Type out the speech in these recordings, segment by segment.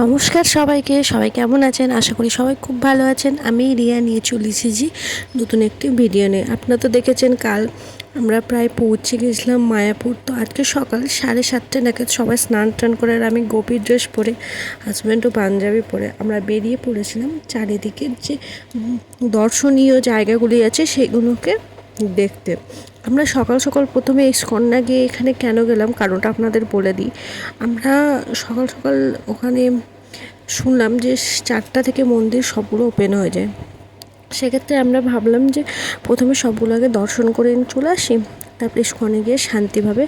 নমস্কার সবাইকে, সবাই কেমন আছেন? আশা করি সবাই খুব ভালো আছেন। আমি রিয়া নিয়ে চলে এসেছি নতুন একটি ভিডিও নিয়ে। আপনারা তো দেখেছেন, কাল আমরা প্রায় পৌঁছে গেছিলাম মায়াপুর। তো আজকে সকাল সাড়ে সাতটা নাগাদ সবাই স্নান টান করে আর আমি গোপীর ড্রেস পরে হাজব্যান্ডও পাঞ্জাবি পরে আমরা বেরিয়ে পড়েছিলাম। চারিদিকে যে দর্শনীয় জায়গাগুলি আছে সেগুলোকে দেখতে। আমরা সকাল সকাল প্রথমে ইস্কন না গিয়ে এখানে কেন গেলাম কারণটা আপনাদের বলে দিই। আমরা সকাল সকাল ওখানে শুনলাম যে চারটা থেকে মন্দির সবগুলো ওপেন হয়ে যায়। সেক্ষেত্রে আমরা ভাবলাম যে প্রথমে সবগুলো আগে দর্শন করে চলে আসি, তারপরে ইস্কনে গিয়ে শান্তিভাবে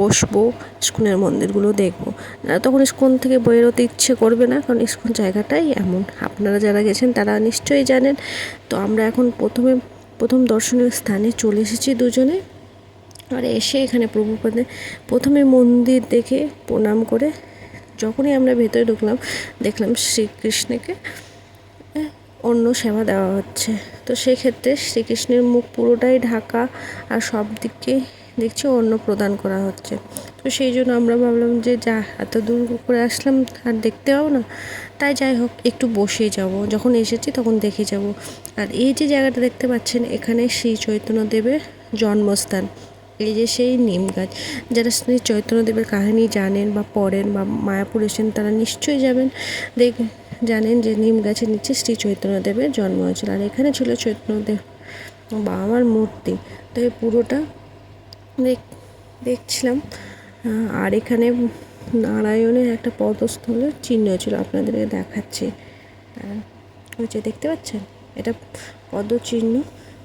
বসবো ইস্কনের মন্দিরগুলো দেখব। না, তখন ইস্কন থেকে বেরোতে ইচ্ছে করবে না, কারণ ইস্কন জায়গাটাই এমন। আপনারা যারা গেছেন তারা নিশ্চয়ই জানেন। তো আমরা এখন প্রথমে প্রথম দর্শনীয় স্থানে চলে এসেছি দুজনে। আর এসে এখানে প্রভুপাদের প্রথমে মন্দির দেখে প্রণাম করে যখনই আমরা ভেতরে ঢুকলাম, দেখলাম শ্রীকৃষ্ণকে অন্য সেবা দেওয়া হচ্ছে। তো সেক্ষেত্রে শ্রীকৃষ্ণের মুখ পুরোটাই ঢাকা আর সব দিকে দেখছি অন্ন প্রদান করা হচ্ছে। তো সেই জন্য আমরা ভাবলাম যে যা, এত দূর করে আসলাম আর দেখতে পাবো না। তাই যাই হোক, একটু বসে যাব। যখন এসেছি তখন দেখে যাব। আর এই যে জায়গাটা দেখতে পাচ্ছেন, এখানে শ্রী চৈতন্যদেবের জন্মস্থান। এই যে সেই নিম গাছ। যারা শ্রী চৈতন্যদেবের কাহিনী জানেন বা পড়েন বা মায়াপুর এসেন তারা নিশ্চয়ই যাবেন। দেখ, জানেন যে নিম গাছের নিচে শ্রী চৈতন্যদেবের জন্ম হয়েছিল। আর এখানে ছিল চৈতন্যদেব, বাবা মার মূর্তি। তো এই পুরোটা দেখছিলাম। আর এখানে নারায়ণের একটা পদস্থলের চিহ্ন ছিল আপনাদেরকে দেখাচ্ছি। হচ্ছে দেখতে পাচ্ছেন? এটা পদচিহ্ন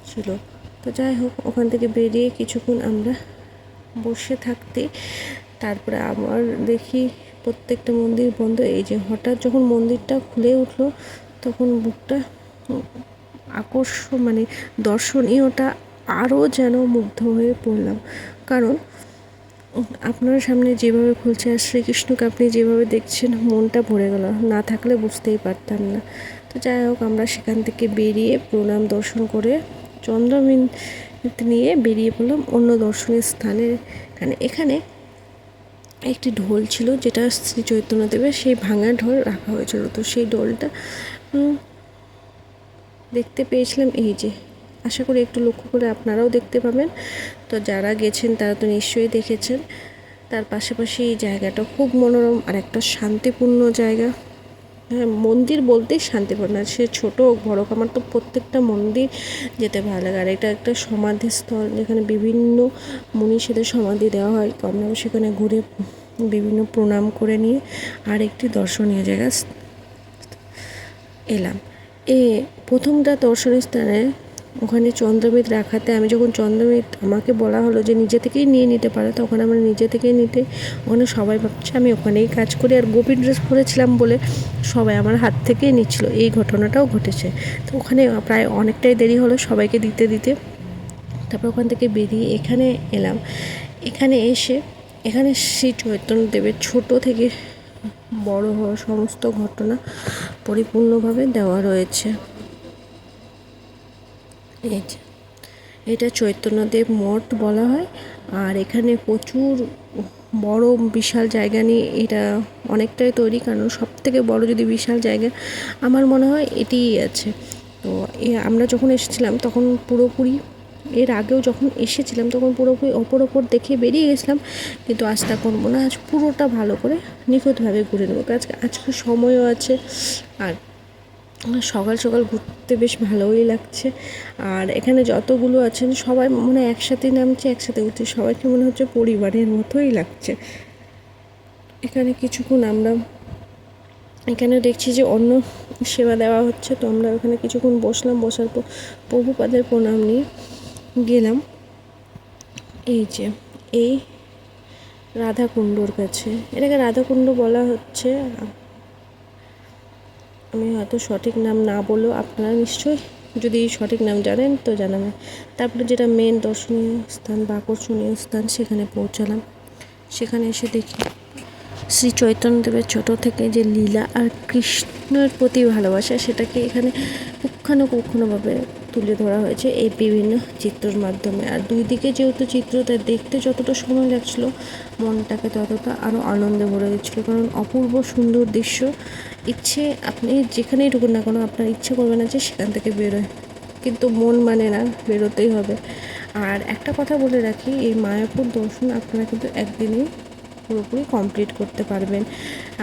ছিল। তো যাই হোক ওখান থেকে বেরিয়ে কিছুক্ষণ আমরা বসে থাকতে তারপরে আবার দেখি প্রত্যেকটা মন্দির বন্ধ। এই যে হঠাৎ যখন মন্দিরটা খুলে উঠল তখন বুকটা উম, আকর্ষণ মানে দর্শনীয়টা আরও যেন মুগ্ধ হয়ে পড়লাম। কারণ, আপনার সামনে যেভাবে খুলছে আর শ্রীকৃষ্ণকে আপনি যেভাবে দেখছেন, মনটা ভরে গেল। না থাকলে বুঝতেই পারতাম না। তো যাই হোক, আমরা সেখান থেকে বেরিয়ে প্রণাম দর্শন করে চন্দ্রমিন নিয়ে বেরিয়ে পড়লাম অন্য দর্শনীয় স্থানে। এখানে এখানে একটি ঢোল ছিল, যেটা শ্রী চৈতন্যদেবের সেই ভাঙা ঢোল রাখা হয়েছিল। তো সেই ঢোলটা দেখতে পেয়েছিলাম এই যে আশা করি একটু লক্ষ্য করে আপনারাও দেখতে পাবেন। তো যারা গেছেন, তারা তো নিশ্চয়ই দেখেছেন। তার পাশাপাশি এই জায়গাটা খুব মনোরম আর একটা শান্তিপূর্ণ জায়গা। হ্যাঁ মন্দির বলতেই শান্তিপূর্ণ। সে ছোট হোক, বড় হোক, আমার তো প্রত্যেকটা মন্দির যেতে ভালো লাগে। আর এটা একটা সমাধিস্থল, যেখানে বিভিন্ন মনীষীদের সমাধি দেওয়া হয়। তো আমরাও সেখানে ঘুরে বিভিন্ন প্রণাম করে নিয়ে আর একটি দর্শনীয় জায়গা এলাম। এ প্রথমটা দর্শনীয় স্থানে ওখানে চন্দ্রমিত রাখাতে আমি যখন চন্দ্রমিত আমাকে বলা হলো যে নিজে থেকেই নিয়ে নিতে পারো, তখন আমরা নিজে থেকেই নিতে, ওখানে সবাই ভাবছে আমি ওখানেই কাজ করি। আর গোপী ড্রেস পরেছিলাম বলে সবাই আমার হাত থেকেই নিচ্ছিল। এই ঘটনাটাও ঘটেছে। তো ওখানে প্রায় অনেকটাই দেরি হলো সবাইকে দিতে দিতে। তারপর ওখান থেকে বেরিয়ে এখানে এলাম। এখানে এসে, এখানে শ্রী চৈতন্যদেবের ছোট থেকে বড় হওয়া সমস্ত ঘটনা পরিপূর্ণভাবে দেওয়া রয়েছে। এই এটা চৈতন্যদেব মঠ বলা হয়। আর এখানে প্রচুর বড় বিশাল জায়গা নিয়ে এটা অনেকটাই তৈরি, কারণ সব থেকে বড় যদি বিশাল জায়গা আমার মনে হয় এটিই আছে। তো আমরা যখন এসেছিলাম তখন পুরোপুরি, এর আগেও যখন এসেছিলাম তখন পুরোপুরি অপর ওপর দেখে বেরিয়ে গেছিলাম, কিন্তু আজ তা করব না, আজ পুরোটা ভালো করে নিখুঁতভাবে ঘুরে নেব। আজকে আজকে সময়ও আছে, আর সকাল সকাল ঘুরতে বেশ ভালোই লাগছে। আর এখানে যতগুলো আছেন, সবাই মনে একসাথে নামছে, একসাথে উঠছে। সবাইকে মনে হচ্ছে পরিবারের মতোই লাগছে। এখানে কিছুক্ষণ আমরা এখানে দেখছি যে অন্য সেবা দেওয়া হচ্ছে, তো আমরা ওখানে কিছুক্ষণ বসলাম। বসার পর প্রভুপাদের প্রণাম নিয়ে গেলাম। এই যে, এই রাধাকুণ্ডর কাছে। এটাকে রাধাকুণ্ড বলা হচ্ছে। আমি হয়তো সঠিক নাম না বলেও আপনারা নিশ্চয়ই যদি সঠিক নাম জানেন তো জানাবেন। তারপরে যেটা মেন দর্শনীয় স্থান বা আকর্ষণীয় স্থান সেখানে পৌঁছালাম। সেখানে এসে দেখি শ্রী চৈতন্যদেবের ছোট থেকে যে লীলা আর কৃষ্ণের প্রতি ভালোবাসা সেটাকে এখানে পুঙ্খানুপুঙ্খানুভাবে তুলে ধরা হয়েছে এই বিভিন্ন চিত্রর মাধ্যমে। আর দুই দিকে যেহেতু চিত্র, তাই দেখতে যতটা সময় লাগছিল, মনটাকে ততটা আরও আনন্দে ভরে দিচ্ছিল। কারণ অপূর্ব সুন্দর দৃশ্য। ইচ্ছে, আপনি যেখানেই ঢুকুন না কেন, আপনার ইচ্ছে করবে না যে সেখান থেকে বেরোয়। কিন্তু মন মানে না, বেরোতেই হবে। আর একটা কথা বলে রাখি, এই মায়াপুর দর্শন আপনারা কিন্তু একদিনেই পুরোপুরি কমপ্লিট করতে পারবেন।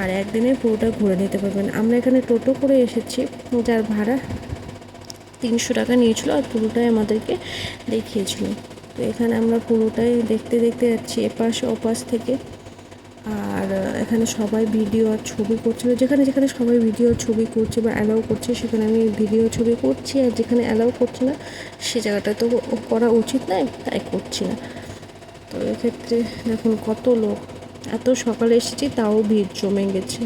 আর একদিনে পুরোটা ঘুরে নিতে পারবেন। আমরা এখানে টোটো করে এসেছি, যার ভাড়া তিনশো টাকা নিয়েছিল আর পুরোটাই আমাদেরকে দেখিয়েছিল। তো এখানে আমরা পুরোটাই দেখতে দেখতে যাচ্ছি এপাশ ওপাশ থেকে। আর এখানে সবাই ভিডিও আর ছবি করছিল। যেখানে যেখানে সবাই ভিডিও ছবি করছে বা অ্যালাউ করছে, সেখানে আমি ভিডিও ছবি করছি আর যেখানে অ্যালাউ করছে না, সে জায়গাটা তো করা উচিত নয়, তাই করছি না। তো এক্ষেত্রে দেখুন কত লোক। এত সকালে এসেছি, তাও ভিড় জমে গেছে।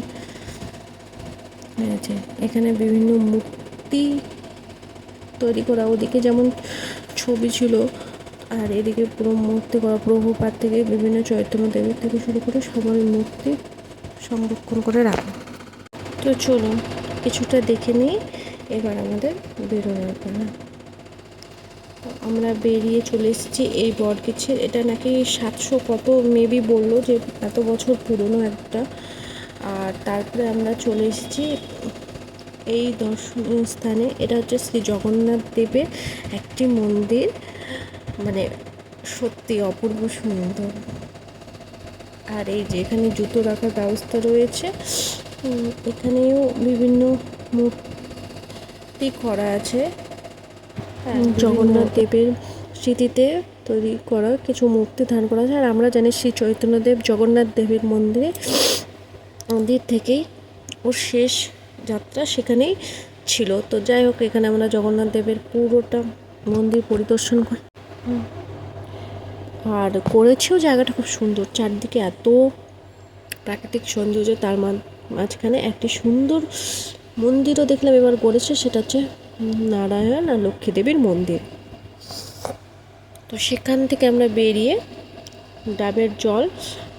এখানে বিভিন্ন মূর্তি তৈরি করা, ওদিকে যেমন ছবি ছিল, আর এদিকে পুরো মূর্তি করা, প্রভুপাত থেকে বিভিন্ন চৈতন্য দেবের থেকে শুরু করে সবার মূর্তি সংরক্ষণ করে রাখা। তো চলুন, কিছুটা দেখে নিই, এবার আমাদের বেরোনোর পালা। আমরা বেরিয়ে চলে এসেছি এই বটগাছের, এটা নাকি সাতশো কত মেবি বলল যে এত বছর পুরনো একটা। আর তারপরে আমরা চলে এসেছি এই দর্শনীয় স্থানে এটা হচ্ছে শ্রী জগন্নাথ দেবের একটি মন্দির। মানে সত্যি অপূর্ব সুন্দর। আর এই যে এখানে জুতো রাখার ব্যবস্থা রয়েছে। এখানেও বিভিন্ন মূর্তি করা আছে। হ্যাঁ, জগন্নাথ দেবের স্মৃতিতে তৈরি করা কিছু মূর্তি ধারণ করা আছে। আর আমরা জানি শ্রী চৈতন্যদেব জগন্নাথ দেবের মন্দিরে মন্দির থেকেই ওর শেষ যাত্রা সেখানেই ছিল। তো যাই হোক, এখানে আমরা জগন্নাথ দেবের পুরোটা মন্দির পরিদর্শন করি আর করেছেও জায়গাটা খুব সুন্দর। চারদিকে এত প্রাকৃতিক সৌন্দর্য, তার মাঝখানে একটি সুন্দর মন্দিরও দেখলাম এবার করেছে সেটা হচ্ছে নারায়ণ আর লক্ষ্মী দেবীর মন্দির। তো সেখান থেকে আমরা বেরিয়ে ডাবের জল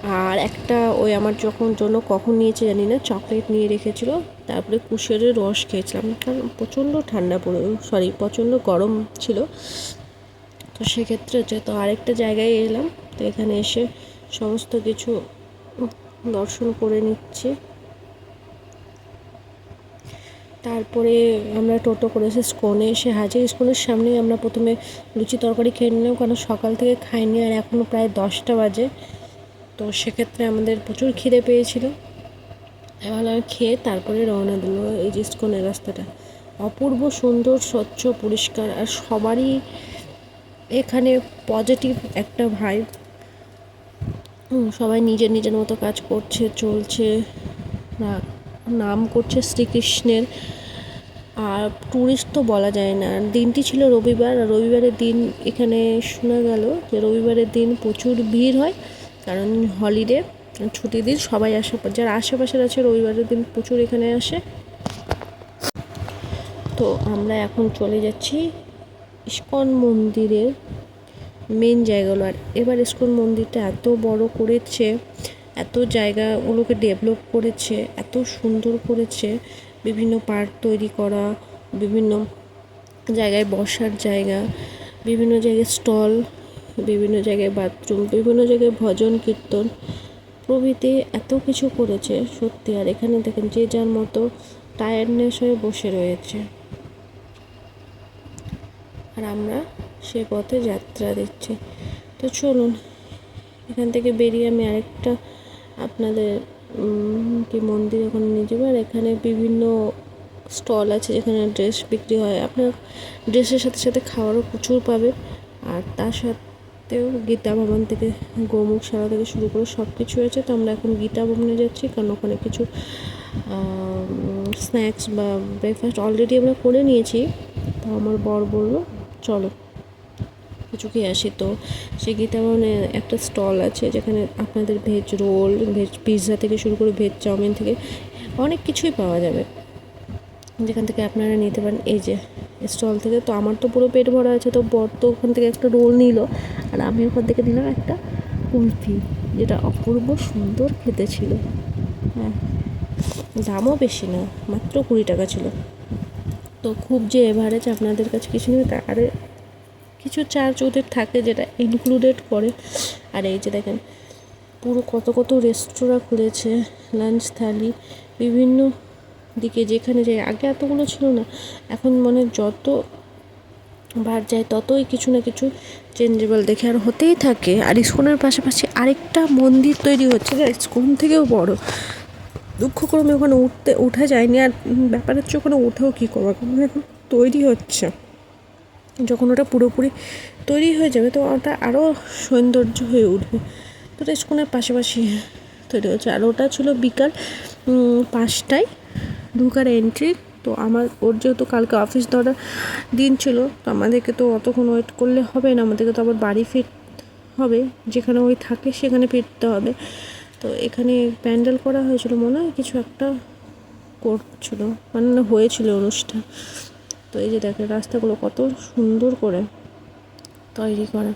আর একটা ওই আমার যখন জন্য কখন নিয়েছে জানি না চকলেট নিয়ে রেখেছিল, তারপরে কুশেরের রস খেয়েছিলাম। কারণ প্রচণ্ড ঠান্ডা পড়ে সরি প্রচণ্ড গরম ছিল। তো সেক্ষেত্রে হচ্ছে তো আরেকটা জায়গায় এলাম, তো এখানে এসে সমস্ত কিছু দর্শন করে নিচ্ছি। তারপরে আমরা টোটো করে এসে স্কোনে এসে হাজির। স্কোনের সামনেই আমরা প্রথমে লুচি তরকারি খেয়ে নিলাম, কারণ সকাল থেকে খাইনি, আর এখনও প্রায় দশটা বাজে। তো সেক্ষেত্রে আমাদের প্রচুর খিদে পেয়েছিল। আমি খেয়ে তারপরে রওনা দিল এই যে রাস্তাটা। অপূর্ব সুন্দর, স্বচ্ছ, পরিষ্কার আর সবারই এখানে পজিটিভ একটা ভাই সবাই নিজের নিজের মতো কাজ করছে, চলছে নাম করছে শ্রীকৃষ্ণের। আর ট্যুরিস্ট তো বলা যায় না। দিনটি ছিল রবিবার, আর রবিবারের দিন এখানে শোনা গেল যে রবিবারের দিন প্রচুর ভিড় হয়। কারণ হলিডে ছুটির দিন সবাই আসে। যারা আশেপাশের আছে রবিবারের দিন প্রচুর এখানে আসে। তো আমরা এখন চলে যাচ্ছি ইস্কন মন্দিরের মেন জায়গাগুলো আর এবার ইস্কন মন্দিরটা এত বড় করেছে, এত জায়গাগুলোকে ডেভেলপ করেছে, এত সুন্দর করেছে, বিভিন্ন পার্ক তৈরি করা, বিভিন্ন জায়গায় বসার জায়গা, বিভিন্ন জায়গায় স্টল বিভিন্ন জায়গায় বাথরুম বিভিন্ন জায়গায় ভজন, কীর্তন প্রভৃতি এত কিছু করেছে, সত্যি। আর এখানে দেখেন যে যার মতো টায়ার্ডনেস হয়ে বসে রয়েছে। আর আমরা সে পথে যাত্রা দিচ্ছি। তো চলুন, এখান থেকে বেরিয়ে আমি আরেকটা আপনাদের কি মন্দির ওখানে নিয়ে যাব। আর এখানে বিভিন্ন স্টল আছে যেখানে ড্রেস বিক্রি হয়। আপনার ড্রেসের সাথে সাথে খাবারও প্রচুর পাবেন। আর তার সাথেও গীতা ভবন থেকে গোমুখ সারা থেকে শুরু করে সব কিছু আছে তো আমরা এখন গীতা ভবনে যাচ্ছি, কারণ ওখানে কিছু স্ন্যাক্স বা ব্রেকফাস্ট অলরেডি আমরা করে নিয়েছি। তো আমার বর বলল, চলো, কিছু খেয়ে আসি। তো সে গীতা ভবনে একটা স্টল আছে, যেখানে আপনাদের ভেজ রোল, ভেজ পিৎজা থেকে শুরু করে ভেজ চাউমিন থেকে অনেক কিছুই পাওয়া যাবে। যেখান থেকে আপনারা নিতে পারেন, এই যে স্টল থেকে, তো আমার তো পুরো পেট ভরা আছে, তো বর তো ওখান থেকে একটা রোল নিল, আর আমি ওখান থেকে নিলাম একটা কুলফি, যেটা অপূর্ব সুন্দর খেতে ছিল। হ্যাঁ দামও বেশি না, মাত্র কুড়ি টাকা ছিল। তো খুব যে এভারেজ আপনাদের কাছে কিছু নেই তার কিছু চার্জ ওদের থাকে যেটা ইনক্লুডেড করে। আর এই যে দেখেন, পুরো কত কত রেস্তোরাঁ খুলেছে লাঞ্চ থালি, বিভিন্ন দিকে যেখানে যাই আগে এতগুলো ছিল না। এখন মানে যত বার যায়, ততই কিছু না কিছু চেঞ্জেবল দেখে আর হতেই থাকে। আর ইস্কনের পাশাপাশি আরেকটা মন্দির তৈরি হচ্ছে। যা ইস্কন থেকেও বড়। দুঃখক্রমে ওখানে উঠতে, উঠা যায়নি। আর ব্যাপার হচ্ছে ওখানে উঠেও কী করব? এখন এখন তৈরি হচ্ছে। যখন ওটা পুরোপুরি তৈরি হয়ে যাবে, তো ওটা আরও সৌন্দর্য হয়ে উঠবে। তো ওটা স্কুলের পাশাপাশি তৈরি হচ্ছে। আর ওটা ছিল বিকাল পাঁচটায়। ঢুকার এন্ট্রি তো আমার, ওর যেহেতু কালকে অফিস ধরার দিন ছিল, তো আমাদেরকে তো অতক্ষণ ওয়েট করলে হবে না, আমাদেরকে তো আবার বাড়ি ফির হবে, যেখানে ওই থাকে সেখানে ফিরতে হবে। তো এখানে প্যান্ডেল করা হয়েছিল, মনে হয় কিছু একটা করছিল মানে হয়েছিল অনুষ্ঠান। তো এই যে দেখেন, রাস্তাগুলো কত সুন্দর করে তৈরি করা।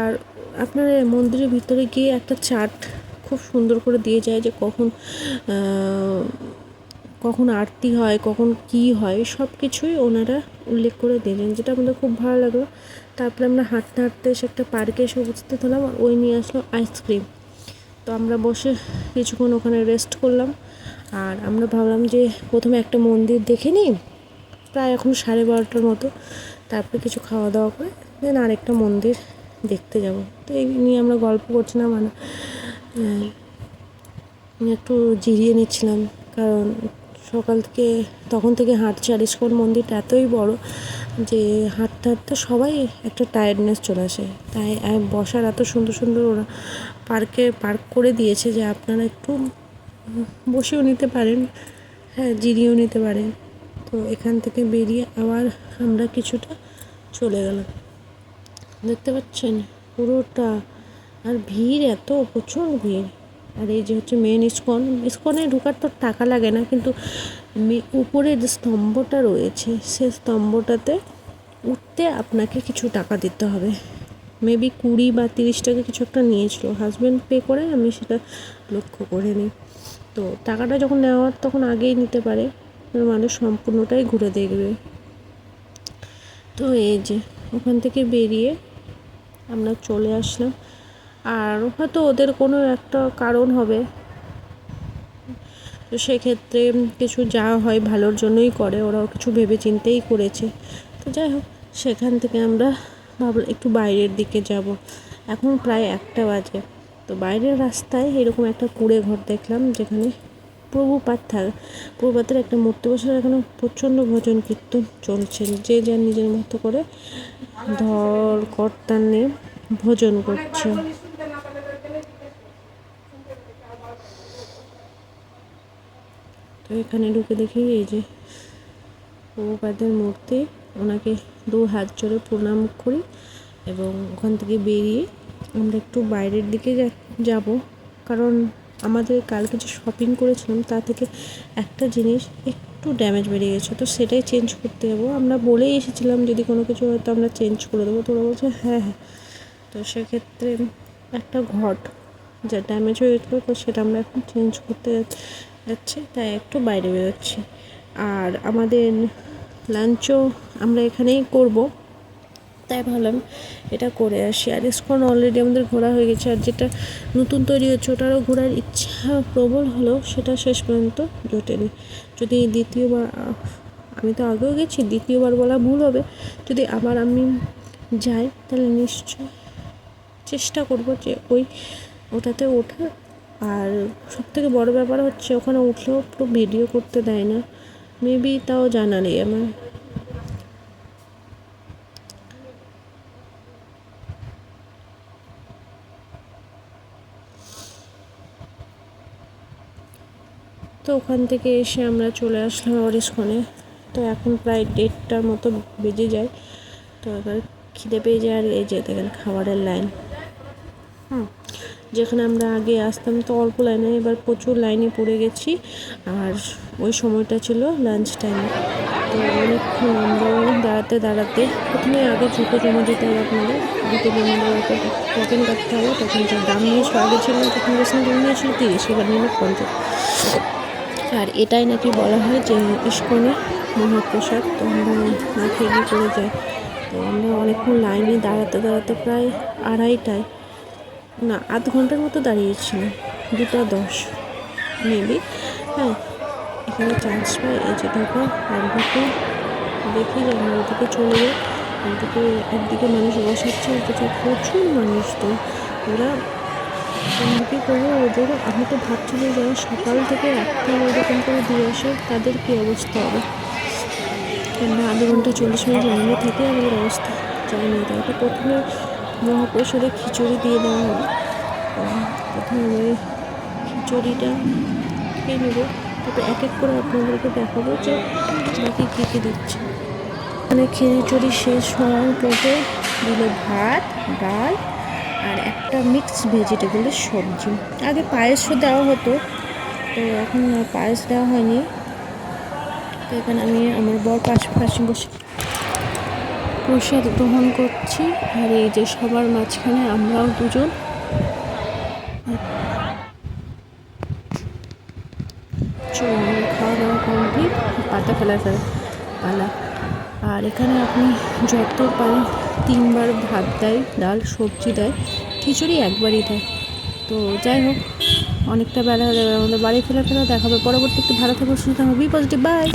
আর আপনার মন্দিরের ভিতরে গিয়ে একটা চার্ট খুব সুন্দর করে দিয়ে যায় যে কখন কখন আরতি হয়, কখন কি হয়, সব কিছুই ওনারা উল্লেখ করে দিলেন যেটা আমাদের খুব ভালো লাগল। তারপরে আমরা হাঁটতে হাঁটতে এসে একটা পার্কে এসে উপস্থিত হলাম আর ওই নিয়ে আসলো আইসক্রিম। তো আমরা বসে কিছুক্ষণ ওখানে রেস্ট করলাম আর আমরা ভাবলাম যে প্রথমে একটা মন্দির দেখে নিই, প্রায় এখন সাড়ে বারোটার মতো। তারপরে কিছু খাওয়া দাওয়া করে দেন আরেকটা মন্দির দেখতে যাব। তো এই নিয়ে আমরা গল্প করছিলাম মানে একটু জিরিয়ে নিচ্ছিলাম, কারণ সকাল থেকে, তখন থেকে হাঁটছি, আর ইস্কন মন্দিরটা এতই বড় যে হাঁটতে হাঁটতে সবাই একটা টায়ার্ডনেস চলে আসে। তাই বসার এত সুন্দর সুন্দর ওরা পার্কে পার্ক করে দিয়েছে যে আপনারা একটু বসেও নিতে পারেন হ্যাঁ জিরিয়েও নিতে পারেন। তো এখান থেকে বেরিয়ে আবার আমরা কিছুটা চলে গেলাম। দেখতে পাচ্ছেন পুরোটা আর ভিড় এত, প্রচুর ভিড়। আর এই যে হচ্ছে মেন ইস্কন, ইস্কনে ঢোকার তো টাকা লাগে না, কিন্তু উপরে যে স্তম্ভটা রয়েছে, সে স্তম্ভটাতে উঠতে আপনাকে কিছু টাকা দিতে হবে। মেবি কুড়ি বা তিরিশ টাকা কিছু একটা নিয়েছিল। হাজব্যান্ড পে করে, আমি সেটা লক্ষ্য করে নিই। তো টাকাটা যখন নেওয়ার, তখন আগেই নিতে পারে। মানুষ সম্পূর্ণটাই ঘুরে দেখবে। তো এই যে, ওখান থেকে বেরিয়ে আমরা চলে আসলাম। আর হয়তো ওদের কোনো একটা কারণ হবে। তো সেক্ষেত্রে কিছু যা হয় ভালোর জন্যই করে, ওরাও কিছু ভেবে চিন্তেই করেছে। তো যাই হোক, সেখান থেকে আমরা ভাবলাম একটু বাইরের দিকে যাব। এখন প্রায় একটা বাজে। তো বাইরের রাস্তায় এরকম একটা কুড়ে ঘর দেখলাম, যেখানে প্রভুপাত থাক, প্রভুপাতের একটা মূর্তি বসে এখানে প্রচণ্ড ভজন কীর্তন চলছে। যে যার নিজের মতো করে ধর, কর্তার নিয়ে ভোজন করছে। তো এখানে ঢুকে দেখি এই যে প্রভুপাদের মূর্তি। ওনাকে দু হাত জোড়ে প্রণাম করি এবং ওখান থেকে বেরিয়ে আমরা একটু বাইরের দিকে যাব। কারণ আমাদের কালকে যে শপিং করেছিলাম, তা থেকে একটা জিনিস একটু ড্যামেজ বেরিয়ে গেছে, তো সেটাই চেঞ্জ করতে যাব। আমরা বলেই এসেছিলাম, যদি কোনো কিছু হয়তো আমরা চেঞ্জ করে দেবো। তো ওরা বলছে হ্যাঁ হ্যাঁ। তো সেক্ষেত্রে একটা ঘট, যা ড্যামেজ হয়ে গেছিল, তো সেটা আমরা এখন চেঞ্জ করতে যাচ্ছি- তাই একটু বাইরে বেরোচ্ছি। আর আমাদের লাঞ্চও আমরা এখানেই করব। তাই ভাবলাম এটা করে আসি। আর ইস্কন অলরেডি আমাদের ঘোরা হয়ে গেছে। আর যেটা নতুন তৈরি হচ্ছে, ওটারও ঘোরার ইচ্ছা প্রবল হলেও সেটা শেষ পর্যন্ত জোটেনি। যদি দ্বিতীয়বার, আমি তো আগেও গেছি, দ্বিতীয়বার বলা ভুল হবে। যদি আবার আমি যাই, তাহলে নিশ্চয় চেষ্টা করব যে ওই ওটাতে ওঠার আর সব থেকে বড়ো ব্যাপার হচ্ছে ওখানে উঠলেও পুরো ভিডিও করতে দেয় না। মেবি তাও জানা নেই আমার। তো ওখান থেকে এসে আমরা চলে আসলাম অরিস্কনে। তো এখন প্রায় দেড়টার মতো বেজে যায়। তো এবার খিদে পেয়ে যায় আর এই যে দেখেন খাবারের লাইন। হুম। যেখানে আমরা আগে আসতাম তো অল্প লাইনে, এবার প্রচুর লাইনে পড়ে গেছি। আর ওই সময়টা ছিল লাঞ্চ টাইম তো অনেকক্ষণ আমরা দাঁড়াতে দাঁড়াতে, প্রথমে আগে জুতো জমা দিতে হবে আপনাদের জুতো জমা দেওয়ার পর কাটতে হবে, তখন যে দাম নিয়েছিল আগে ছিল তখন বেশি দাম নিয়েছিল তিরিশ, এবার নিল পঞ্চাশ। আর এটাই নাকি বলা হয় যে ইস্কনে মহাপ্রসাদ। তো আমরা না খেয়ে করে যাই। তো আমরা অনেকক্ষণ লাইনে দাঁড়াতে দাঁড়াতে প্রায় আড়াইটায় না, আধ ঘণ্টার মতো দাঁড়িয়েছিলাম। দুটো দশ মেবি হ্যাঁ এখানে চান্স পাই, এই যে ঢোকা একদিকে দেখি যে আমরা ওদিকে চলে যাই। ওদিকে একদিকে মানুষ বসাচ্ছে ওদিকে প্রচুর মানুষ তো ওরা কোনদিকে করব ওদের আমি তো ভাবছি যে যারা সকাল থেকে রাত্রি ওরকম করে দিয়ে আসে, তাদের কী অবস্থা হবে? কেননা আধ ঘণ্টা চল্লিশ মিনিট লাইনে থেকে, আমাদের অবস্থা। জানি তাই তো প্রথমে মহাপ্রসাদে খিচুড়ি দিয়ে দেওয়া হবে। প্রথমে খিচুড়িটা খেয়ে নেব। তারপর এক এক করে আপনাদেরকে দেখাবো যে বাকি কী কী দিচ্ছে। মানে খিচুড়ি শেষ হওয়ার পরে দিল ভাত, ডাল আর একটা মিক্স ভেজিটেবলের সবজি। আগে পায়েসও দেওয়া হতো, তো এখন পায়েস দেওয়া হয়নি। তো এখানে আমি আমার বর পাশে পাশে বসে প্রসাদ গ্রহণ করছি আর এই যে সবার মাঝখানে আমরাও দুজন। খাওয়া দাওয়া পাতা ফেলা ফেলা পালা। আর এখানে আপনি যত পারেন তিনবার ভাত দেয়, ডাল, সবজি দেয়, খিচুড়ি একবারই দেয়। তো যাই হোক, অনেকটা বেলা হয়ে যাবে, আমাদের বাড়ি ফেরা ফেরা দেখাবে। পরবর্তী একটু ভালো থাকবে সুস্থ থাকবে বি পজিটিভ বাই